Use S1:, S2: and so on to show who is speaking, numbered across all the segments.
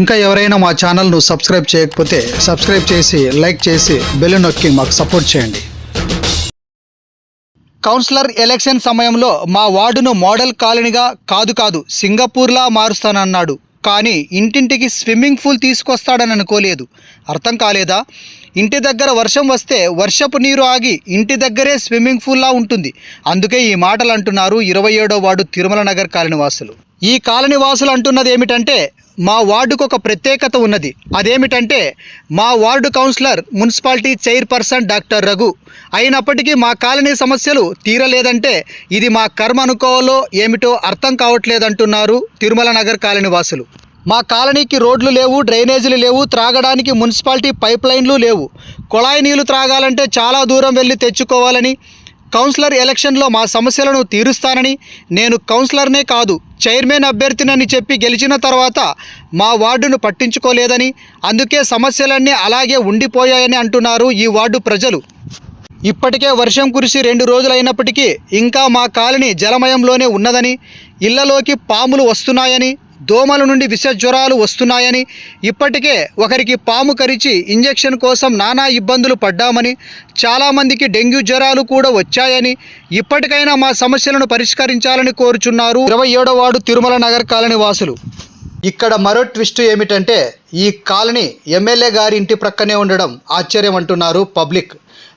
S1: ఇంకా ఎవరైనా మా ఛానల్ను సబ్స్క్రైబ్ చేయకపోతే సబ్స్క్రైబ్ చేసి లైక్ చేసి బెల్ నొక్కి మాకు సపోర్ట్ చేయండి. కౌన్సిలర్ ఎలక్షన్ సమయంలో మా వార్డును మోడల్ కాలనీగా కాదు కాదు సింగపూర్లా మారుస్తానన్నాడు. కానీ ఇంటింటికి స్విమ్మింగ్ పూల్ తీసుకొస్తాడని అనుకోలేదు. అర్థం కాలేదా? ఇంటి దగ్గర వర్షం వస్తే వర్షపు నీరు ఆగి ఇంటి దగ్గరే స్విమ్మింగ్ పూల్లా ఉంటుంది. అందుకే ఈ మాటలు అంటున్నారు ఇరవై ఏడో వార్డు తిరుమల నగర్ కాలనీ వాసులు ఈ కాలనీ వాసులు అంటున్నది ఏమిటంటే మా వార్డుకు ఒక ప్రత్యేకత ఉన్నది. అదేమిటంటే మా ward councillor municipality chairperson doctor Raghu. అయినప్పటికీ మా కాలనీ సమస్యలు తీరలేదంటే ఇది మా కర్మ అనుకోవాలో ఏమిటో అర్థం కావట్లేదంటున్నారు తిరుమల నగర్ కాలనీ వాసులు. మా కాలనీకి రోడ్లు లేవు డ్రైనేజీలు లేవు త్రాగడానికి మున్సిపాలిటీ పైప్ లైన్లు లేవు. కుళాయి నీళ్ళు త్రాగాలంటే చాలా దూరం వెళ్ళి తెచ్చుకోవాలని కౌన్సిలర్ ఎలక్షన్లో మా సమస్యలను తీరుస్తానని నేను కౌన్సిలర్నే కాదు చైర్మన్ అభ్యర్థినని చెప్పి గెలిచిన తర్వాత మా వార్డును పట్టించుకోలేదని అందుకే సమస్యలన్నీ అలాగే ఉండిపోయాయని అంటున్నారు ఈ వార్డు ప్రజలు. ఇప్పటికే వర్షం కురిసి రెండు రోజులైనప్పటికీ ఇంకా మా కాలనీ జలమయంలోనే ఉన్నదని ఇళ్ళలోకి పాములు వస్తున్నాయని దోమల నుండి విష జ్వరాలు వస్తున్నాయని ఇప్పటికే ఒకరికి పాము కరిచి ఇంజెక్షన్ కోసం నానా ఇబ్బందులు పడ్డామని చాలామందికి డెంగ్యూ జ్వరాలు కూడా వచ్చాయని ఇప్పటికైనా మా సమస్యలను పరిష్కరించాలని కోరుచున్నారు ఇరవై ఏడో వార్డు తిరుమల నగర్ కాలనీ వాసులు. ఇక్కడ మరో ట్విస్ట్ ఏమిటంటే ఈ కాలనీ ఎమ్మెల్యే గారి ఇంటి ప్రక్కనే ఉండడం ఆశ్చర్యం అంటున్నారు పబ్లిక్.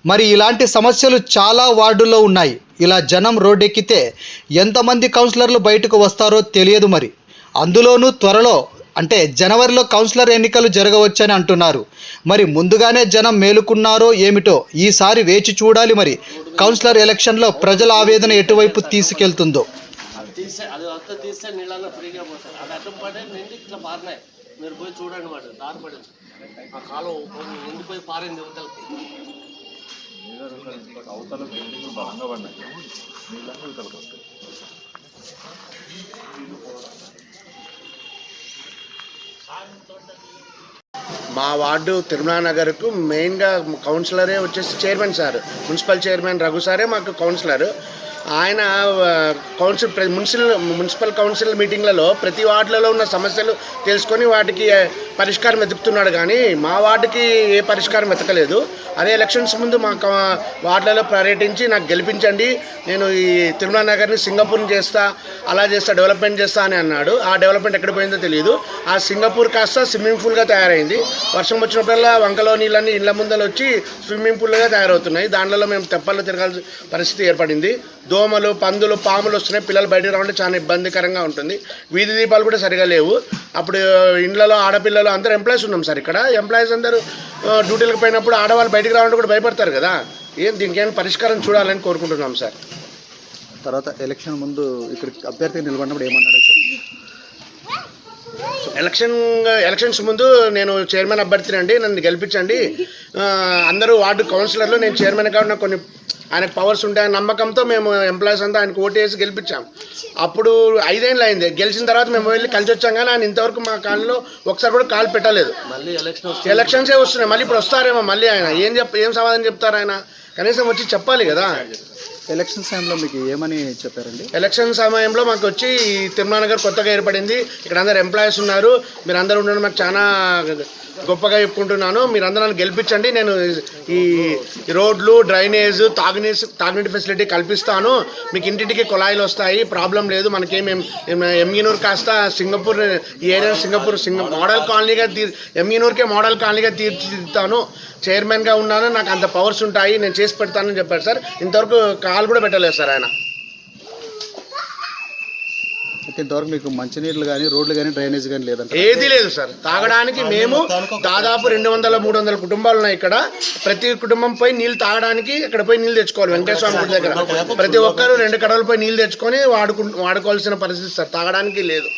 S1: మరి ఇలాంటి సమస్యలు చాలా వార్డుల్లో ఉన్నాయి. ఇలా జనం రోడ్డెక్కితే ఎంతమంది కౌన్సిలర్లు బయటకు వస్తారో తెలియదు మరి. అందులోనూ త్వరలో అంటే జనవరిలో కౌన్సిలర్ ఎన్నికలు జరగవచ్చని అంటున్నారు. మరి ముందుగానే జనం మేలుకున్నారో ఏమిటో ఈసారి వేచి చూడాలి మరి. కౌన్సిలర్ ఎలక్షన్లో ప్రజల ఆవేదన ఎటువైపు తీసుకెళ్తుందో.
S2: అది అంతా తీస్తే ఫ్రీగా అది అడ్డం పడే నిండి ఇట్లా పారినాయి మీరు పోయి చూడండి దారి ఆ కాలం నిండిపోయి పారింది యువతలకి
S3: అవతల బిల్డింగ్ బలంగా పడినాయి. వస్తాయి
S4: మా వార్డు తిరుమల నగర్కు మెయిన్గా కౌన్సిలరే వచ్చేసి chairman sir municipal chairman Raghu సారే మాకు కౌన్సిలర్. ఆయన కౌన్సిల్ మున్సిపల్ మున్సిపల్ కౌన్సిల్ మీటింగ్లలో ప్రతి వార్డులలో ఉన్న సమస్యలు తెలుసుకొని వాటికి పరిష్కారం వెతుకుతున్నాడు కానీ మా వార్డుకి ఏ పరిష్కారం వెతకలేదు. అదే ఎలక్షన్స్ ముందు మా వార్డులలో పర్యటించి నాకు గెలిపించండి నేను ఈ తిరుమల నగర్ని సింగపూర్ని చేస్తా అలా చేస్తా డెవలప్మెంట్ చేస్తా అని అన్నాడు. ఆ డెవలప్మెంట్ ఎక్కడ పోయిందో తెలియదు ఆ సింగపూర్ కాస్త స్విమ్మింగ్ పూల్గా తయారైంది. వర్షం వచ్చినప్పుడల్లా వంకలో నీళ్ళన్నీ ఇళ్ళ ముందలు వచ్చి స్విమ్మింగ్ పూల్గా తయారవుతున్నాయి. దాంట్లో మేము తెప్పల్లో తిరగాల్సిన పరిస్థితి ఏర్పడింది. దోమలు పందులు పాములు వస్తున్నాయి. పిల్లలు బయటకు రావడం చాలా ఇబ్బందికరంగా ఉంటుంది. వీధి దీపాలు కూడా సరిగా లేవు. అప్పుడు ఇండ్లలో ఆడపిల్లలు అందరూ ఎంప్లాయీస్ ఉన్నాం సార్ ఇక్కడ. ఎంప్లాయీస్ అందరూ డ్యూటీలకు పోయినప్పుడు ఆడవాళ్ళు బయటికి రావాలంటే కూడా భయపడతారు కదా. ఏం దీనికి ఏమైనా పరిష్కారం చూడాలని కోరుకుంటున్నాం సార్.
S1: తర్వాత ఎలక్షన్ ముందు ఇక్కడ అభ్యర్థి నిలబడినప్పుడు ఏమన్నాడో
S4: ఎలక్షన్ ఎలక్షన్స్ ముందు నేను చైర్మన్ అభ్యర్థిని అండి నన్ను గెలిపించండి. అందరూ వార్డు కౌన్సిలర్లు నేను చైర్మన్ కాబట్టి నాకు కొన్ని ఆయనకు పవర్స్ ఉంటాయని నమ్మకంతో మేము ఎంప్లాయీస్ అంతా ఆయనకు ఓటు వేసి గెలిపించాం. అప్పుడు ఐదేళ్ళు అయింది. గెలిచిన తర్వాత మేము వెళ్ళి కలిసి వచ్చాం కానీ ఆయన ఇంతవరకు మా కాలంలో ఒకసారి కూడా కాలు పెట్టలేదు.
S2: మళ్ళీ ఎలక్షన్
S4: ఎలక్షన్సే వస్తున్నాయి. మళ్ళీ ఇప్పుడు వస్తారేమో మళ్ళీ ఆయన. ఏం చెప్ ఏం సమాధానం చెప్తారు ఆయన? కనీసం వచ్చి చెప్పాలి కదా.
S1: ఎలక్షన్ టైంలో మీకు ఏమని చెప్పారండి?
S4: ఎలక్షన్ సమయంలో మాకు వచ్చి తిరుమల నగర్ కొత్తగా ఏర్పడింది. ఇక్కడ అందరు ఎంప్లాయీస్ ఉన్నారు. మీరు అందరూ ఉండడం మాకు చాలా గొప్పగా చెప్పుకుంటున్నాను. మీరు నన్ను గెలిపించండి. నేను ఈ రోడ్లు డ్రైనేజ్ తాగునీరు తాగునీటి ఫెసిలిటీ కల్పిస్తాను. మీకు ఇంటింటికి కుళాయిలు వస్తాయి. ప్రాబ్లం లేదు. మనకేం ఎంగినూరు కాస్త సింగపూర్ ఈ ఏరియా సింగపూర్ సింగ మోడల్ కాలనీగా తీర్ ఎంగినూరుకే మోడల్ కాలనీగా తీర్చిదిద్దుతాను. చైర్మన్గా ఉన్నాను. నాకు అంత పవర్స్ ఉంటాయి. నేను చేసి పెడతానని చెప్పారు సార్. ఇంతవరకు కాల్ కూడా పెట్టలేదు సార్ ఆయన.
S1: అయితే ఇంతవరకు మీకు మంచినీళ్ళు కానీ రోడ్లు కానీ డ్రైనేజ్ కానీ లేదంట
S4: ఏది లేదు సార్. తాగడానికి మేము దాదాపు రెండు వందల మూడు వందల కుటుంబాలు ఉన్నాయి ఇక్కడ. ప్రతి కుటుంబం పోయి నీళ్ళు తాగడానికి ఇక్కడ పోయి నీళ్ళు తెచ్చుకోవాలి వెంకటేశ్వర గుడి దగ్గర. ప్రతి ఒక్కరు రెండు కడవలు పోయి నీళ్ళు తెచ్చుకొని వాడుకు వాడుకోవాల్సిన పరిస్థితి సార్. తాగడానికి లేదు.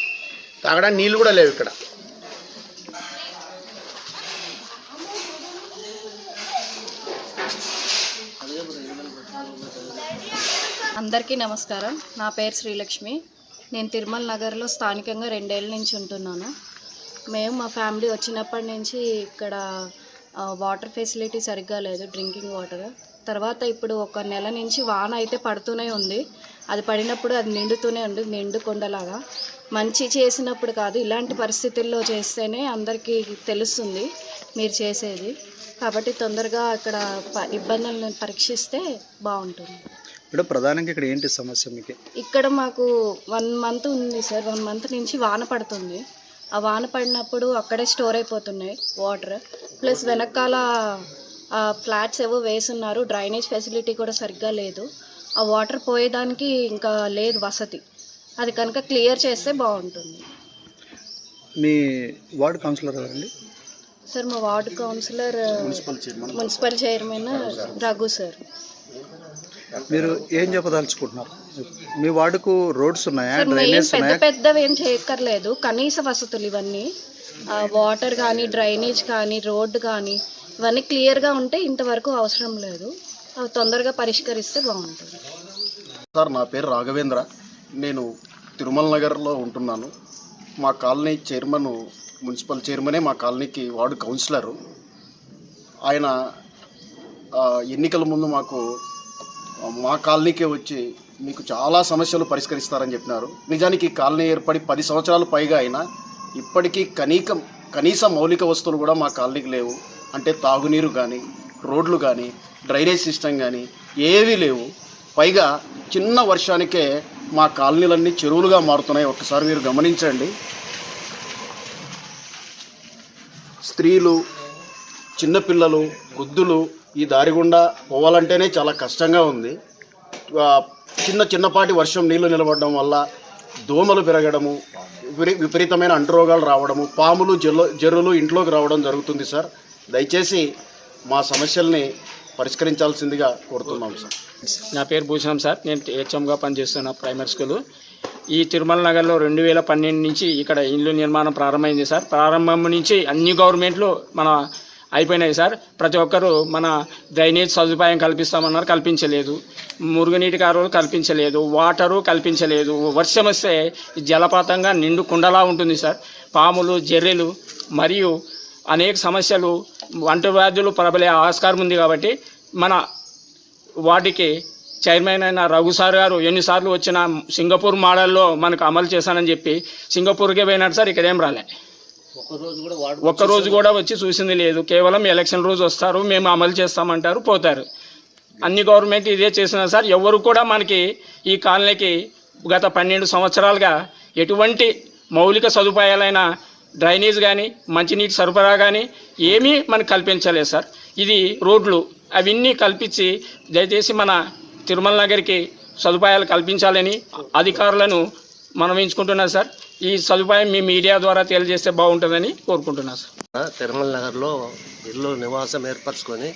S4: తాగడానికి నీళ్ళు కూడా లేవు ఇక్కడ.
S5: అందరికీ నమస్కారం. నా పేరు శ్రీలక్ష్మి. నేను తిరుమల నగర్లో స్థానికంగా రెండేళ్ళ నుంచి ఉంటున్నాను. మేము మా ఫ్యామిలీ వచ్చినప్పటి నుంచి ఇక్కడ వాటర్ ఫెసిలిటీ సరిగ్గా లేదు డ్రింకింగ్ వాటర్. తర్వాత ఇప్పుడు ఒక నెల నుంచి వాన అయితే పడుతూనే ఉంది. అది పడినప్పుడు అది నిండుతూనే ఉంది నిండు కొండలాగా. మంచి చేసినప్పుడు కాదు ఇలాంటి పరిస్థితుల్లో చేస్తేనే అందరికీ తెలుస్తుంది మీరు చేసేది. కాబట్టి తొందరగా అక్కడ ప- ఇబ్బందులను పరీక్షిస్తే బాగుంటుంది.
S1: ఇప్పుడు ప్రధానంగా ఇక్కడ ఏంటి సమస్య మీకు?
S5: ఇక్కడ మాకు వన్ మంత్ ఉంది సార్. వన్ మంత్ నుంచి వాన పడుతుంది. ఆ వాన పడినప్పుడు అక్కడే స్టోర్ అయిపోతున్నాయి వాటర్. ప్లస్ వెనకాల ఆ ఫ్లాట్స్ ఏవో వేసున్నారు. డ్రైనేజ్ ఫెసిలిటీ కూడా సరిగ్గా లేదు. ఆ వాటర్ పోయేదానికి ఇంకా లేదు వసతి. అది కనుక క్లియర్ చేస్తే బాగుంటుంది.
S1: మీ వార్డు కౌన్సిలర్ ఎవరండి?
S5: సార్ మా ward councillor municipal chairman. Raghu sir.
S1: మీరు ఏం చెప్పదలుచుకుంటున్నారు? మీ వార్డుకు రోడ్స్ ఉన్నాయా? డ్రైనేజ్
S5: పెద్ద
S1: ఉన్నాయా?
S5: పెద్దవి ఏం చేయక్కర్లేదు. కనీస వసతులు ఇవన్నీ ఆ, వాటర్ కానీ డ్రైనేజ్ కానీ రోడ్డు కానీ ఇవన్నీ క్లియర్గా ఉంటే ఇంతవరకు అవసరం లేదు. అవి తొందరగా పరిష్కరిస్తే బాగుంటుంది.
S6: సార్ నా పేరు రాఘవేంద్ర. నేను తిరుమల నగర్లో ఉంటున్నాను. మా కాలనీ చైర్మన్ మున్సిపల్ చైర్మనే మా కాలనీకి వార్డు కౌన్సిలరు. ఆయన ఆ, ఎన్నికల ముందు మాకు మా కాలనీకే వచ్చి మీకు చాలా సమస్యలు పరిష్కరిస్తారని చెప్పినారు. నిజానికి ఈ కాలనీ ఏర్పడి పది సంవత్సరాలు పైగా అయినా ఇప్పటికీ కనీకం కనీస మౌలిక వస్తువులు కూడా మా కాలనీకి లేవు. అంటే తాగునీరు కానీ రోడ్లు కానీ డ్రైనేజ్ సిస్టమ్ కానీ ఏవీ లేవు. పైగా చిన్న వర్షానికే మా కాలనీలన్నీ చెరువులుగా మారుతున్నాయి. ఒక్కసారి మీరు గమనించండి. స్త్రీలు చిన్నపిల్లలు వృద్ధులు ఈ దారి గుండా పోవాలంటేనే చాలా కష్టంగా ఉంది. చిన్న చిన్నపాటి వర్షం నీళ్ళు నిలబడడం వల్ల దోమలు పెరగడము విపరీతమైన అంటురోగాలు రావడము పాములు జల్లు జర్రులు ఇంట్లోకి రావడం జరుగుతుంది సార్. దయచేసి మా సమస్యల్ని పరిష్కరించాల్సిందిగా కోరుతున్నాం సార్.
S7: నా పేరు భూషణం సార్. నేను హెచ్ఎంగా పనిచేస్తున్నా ప్రైమరీ స్కూల్. ఈ తిరుమల నగర్లో రెండు వేల పన్నెండు నుంచి ఇక్కడ ఇల్లు నిర్మాణం ప్రారంభమైంది సార్. ప్రారంభం నుంచి అన్ని గవర్నమెంట్లు మన అయిపోయినాయి సార్. ప్రతి ఒక్కరూ మన డ్రైనేజ్ సదుపాయం కల్పిస్తామన్నారు కల్పించలేదు. మురుగునీటి కారులు కల్పించలేదు వాటరు కల్పించలేదు. వర్షం వస్తే జలపాతంగా నిండు కుండలా ఉంటుంది సార్. పాములు జర్రెలు మరియు అనేక సమస్యలు వంట వ్యాధులు ప్రబలే ఆస్కారం ఉంది కాబట్టి మన వాటికి చైర్మన్ అయిన రఘు సార్ గారు ఎన్నిసార్లు వచ్చిన సింగపూర్ మోడల్లో మనకు అమలు చేశానని చెప్పి సింగపూర్కే పోయినాడు సార్ ఇక్కడేం రాలే.
S2: ఒక్కరోజు కూడా
S7: వచ్చి చూసింది లేదు. కేవలం ఎలక్షన్ రోజు వస్తారు మేము అమలు చేస్తామంటారు పోతారు. అన్ని గవర్నమెంట్ ఇదే చేసిన సార్ ఎవరు కూడా మనకి ఈ కాలనీకి గత పన్నెండు సంవత్సరాలుగా ఎటువంటి మౌలిక సదుపాయాలైన డ్రైనేజ్ కానీ మంచినీటి సరఫరా కానీ ఏమీ మనకు కల్పించలేదు సార్. ఇది రోడ్లు అవన్నీ కల్పించి దయచేసి మన తిరుమల నగర్కి సదుపాయాలు కల్పించాలని అధికారులను మనం ఎంచుకుంటున్నాం సార్. ఈ సదుపాయం మీ మీడియా ద్వారా తెలియజేస్తే బాగుంటుందని కోరుకుంటున్నాను సార్.
S2: తిరుమల నగర్లో ఇల్లు నివాసం ఏర్పరచుకొని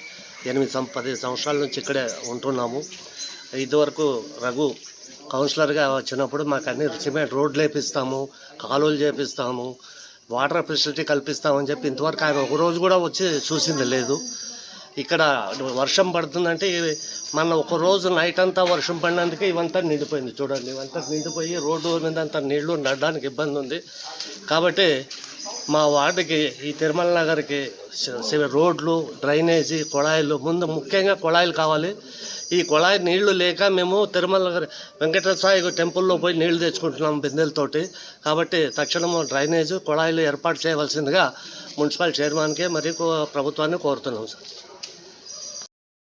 S2: ఎనిమిది సం పది సంవత్సరాల నుంచి ఇక్కడే ఉంటున్నాము. ఇదివరకు రఘు కౌన్సిలర్గా వచ్చినప్పుడు మాకు అన్ని సిమెంట్ రోడ్లు వేపిస్తాము కాలువలు చేపిస్తాము వాటర్ ఫెసిలిటీ కల్పిస్తామని చెప్పి ఇంతవరకు ఆయన ఒక రోజు కూడా వచ్చి చూసింది లేదు. ఇక్కడ వర్షం పడుతుందంటే మన ఒక రోజు నైట్ అంతా వర్షం పడినందుకే ఇవంతా నిండిపోయింది. చూడండి ఇవంతా నిండిపోయి రోడ్డు మీద అంత నీళ్ళు నడడానికి ఇబ్బంది ఉంది. కాబట్టి మా వార్డుకి ఈ తిరుమల నగర్కి రోడ్లు డ్రైనేజీ కొళాయిలు ముందు ముఖ్యంగా కొళాయిలు కావాలి. ఈ కొళాయి నీళ్ళు లేక మేము తిరుమల నగర్ వెంకటేశ్వర స్వామి టెంపుల్లో పోయి నీళ్ళు తెచ్చుకుంటున్నాం బిందెలతోటి కాబట్టి తక్షణము డ్రైనేజ్ కొళాయిలు ఏర్పాటు చేయవలసిందిగా మున్సిపల్ చైర్మన్కి మరియు కో- ప్రభుత్వాన్ని కోరుతున్నాం సార్.